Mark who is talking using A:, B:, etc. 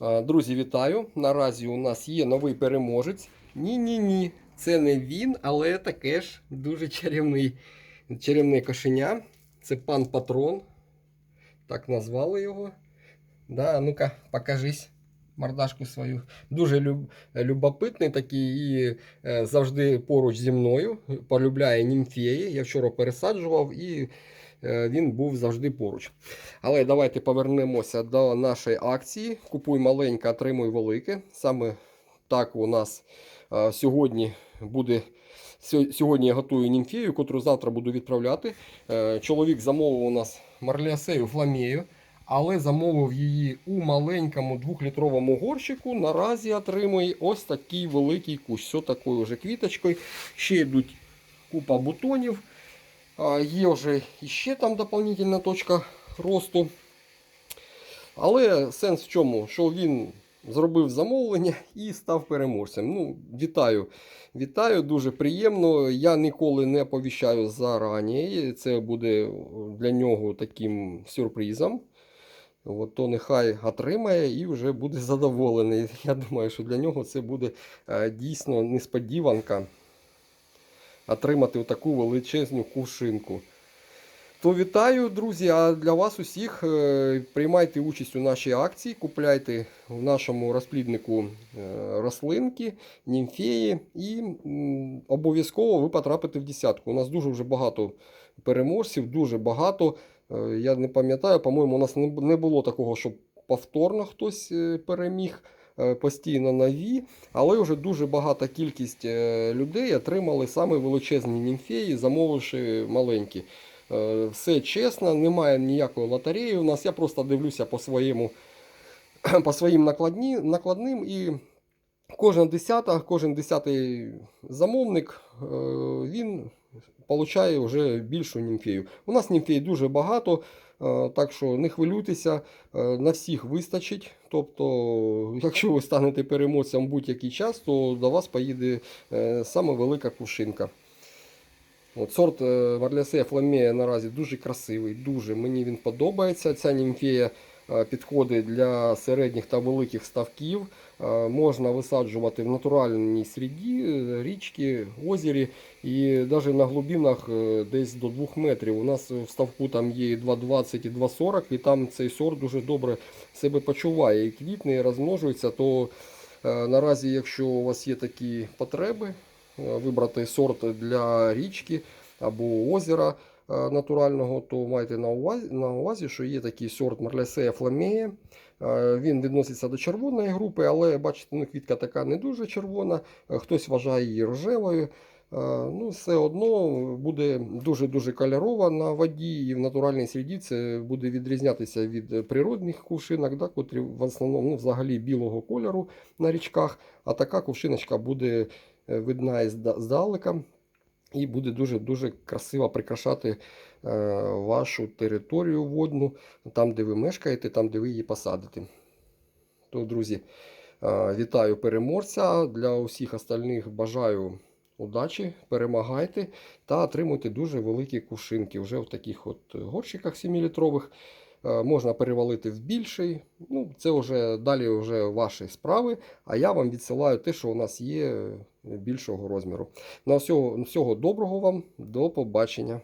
A: Друзі, вітаю! Наразі у нас є новий переможець. Ні-ні-ні, це не він, але таке ж дуже чарівний, чарівне кошеня. Це пан Патрон. Так назвали його. Да, ну-ка, покажись мордашку свою. Дуже люб, любопитний такий і е, завжди поруч зі мною. Полюбляє німфеї. Я вчора пересаджував і він був завжди поруч. Але давайте повернемося до нашої акції. Купуй маленьке, отримуй велике. Саме так у нас е, сьогодні буде. Сьогодні я готую німфею, котру завтра буду відправляти. Е, Чоловік замовив у нас марліасею фламею, але замовив її у маленькому двохлітровому горщику. Наразі отримує ось такий великий кущ. З такою вже квіточкою. Ще йдуть купа бутонів. Є вже іще там доповнительна точка росту. Але сенс в чому? Що він зробив замовлення і став переможцем. Ну, вітаю. Вітаю, дуже приємно. Я ніколи не оповіщаю зарані. Це буде для нього таким сюрпризом. От, то нехай отримає і вже буде задоволений. Я думаю, що для нього це буде е, дійсно несподіванка отримати таку величезну кувшинку. То вітаю, друзі! А для вас усіх е, приймайте участь у нашій акції, купляйте в нашому розпліднику е, рослинки, німфеї, і обов'язково ви потрапите в десятку. У нас дуже вже багато переможців, дуже багато. Е, Я не пам'ятаю, по-моєму, у нас не було такого, щоб повторно хтось переміг. Е, Постійно нові, але вже дуже багата кількість е, людей отримали саме величезні німфеї, замовивши маленькі. Е, Все чесно, немає ніякої лотереї. У нас я просто дивлюся по своєму по своїм накладні, накладним і кожен десята, кожен десятий замовник він получає вже більшу німфею. У нас німфей дуже багато, так що не хвилюйтеся, е, на всіх вистачить. Тобто, якщо ви станете переможцем будь-який час, то до вас поїде е, саме велика кувшинка. От сорт е, Марліасея Фламея наразі дуже красивий, дуже мені він подобається. Ця німфея е, підходить для середніх та великих ставків. Е, Можна висаджувати в натуральній середі, е, річки, озері і навіть на глибинах десь до 2 метрів. У нас в ставку там є 2,20 і 2,40, і там цей сорт дуже добре себе почуває і квітне, і розмножується. То наразі, якщо у вас є такі потреби, вибрати сорт для річки або озера натурального, то майте на увазі, на увазі, що є такий сорт Марлесея фламея. Е, Він відноситься до червоної групи, але бачите, ну, квітка така не дуже червона, е, хтось вважає її рожевою. Е, Ну, все одно буде дуже-дуже кольорова на воді, і в натуральній середі це буде відрізнятися від природних кувшинок, да, котрі в основному ну, взагалі білого кольору на річках. А така кувшиночка буде е, видна здалека і буде дуже-дуже красиво прикрашати е, вашу територію водну, там, де ви мешкаєте, там, де ви її посадите. То, друзі, е, вітаю переможця. Для усіх остальних бажаю удачі, перемагайте та отримуйте дуже великі кувшинки. Вже в таких от горщиках 7-літрових. Е, Можна перевалити в більший. Ну, це вже далі вже ваші справи. А я вам відсилаю те, що у нас є більшого розміру. На всього, всього доброго вам, до побачення.